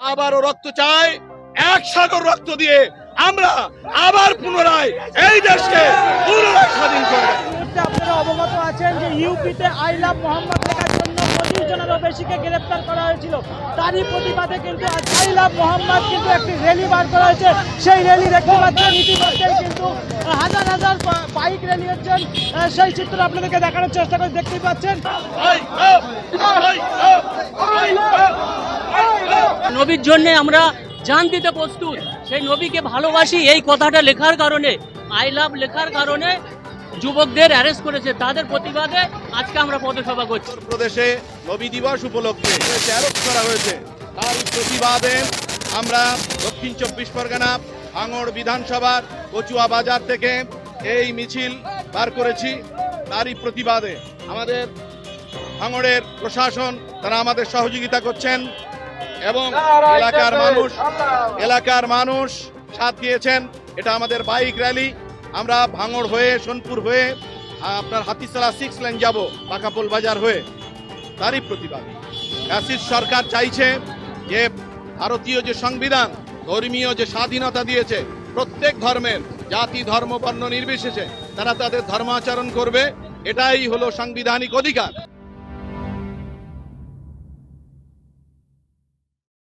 আবারও রক্ত চাই এক সাগর রক্ত দিয়ে আমরা আবার পুনরায় এই দেশকে পুনরায় স্বাধীন মুহূর্তে আপনারা অবগত আছেন যে ইউপিতে আই লাভ মোহাম্মদ লেখার জন্য পঁচিশ জনেরও বেশিকে গ্রেপ্তার করা হয়েছিল। তারই প্রতিবাদে কিন্তু আই লাভ মোহাম্মদ কিন্তু একটি র্যালি বার করা হয়েছে। সেই র্যালি দেখতে পাচ্ছেন ইতিমধ্যেই কিন্তু হাজার হাজার বাইক র্যালি হচ্ছেন। সেই চিত্র আপনাদেরকে দেখানোর চেষ্টা করে দেখতেই পাচ্ছেন এই, এই, এই, এই, এই, এই। নবীর জন্য আমরা জান দিতে প্রস্তুত। সেই নবীকে ভালোবাসি এই কথাটা লেখার কারণে আই লাভ লেখার কারণে যুবকদের অ্যারেস্ট করেছে। তাদের প্রতিবাদে আজকে আমরা পদসভা করছি। প্রদেশে নবী দিবস উপলক্ষে অ্যারেস্ট করা হয়েছে। তার প্রতিবাদে আমরা দক্ষিণ চব্বিশ পরগনা ভাঙড় বিধানসভার কচুয়া বাজার থেকে এই মিছিল বার করেছি। তারই প্রতিবাদে আমাদের ভাঙড়ের প্রশাসন, তারা আমাদের সহযোগিতা করছেন। এবং এলাকার মানুষ এলাকার মানুষ সাথ দিয়েছেন। এটা আমাদের বাইক র্যালি। আমরা ভাঙড় হয়ে সোনপুর হয়ে আপনার হাতিসালা সিক্স লাইন যাব পাকাপোল বাজার হয়ে। তারই প্রতিবাদ। ফ্যাসিস্ট সরকার চাইছে যে ভারতীয় যে সংবিধান ধর্মীয় যে স্বাধীনতা দিয়েছে প্রত্যেক ধর্মের জাতি ধর্ম বর্ণ নির্বিশেষে তারা তাদের ধর্মাচরণ করবে। এটাই হলো সাংবিধানিক অধিকার।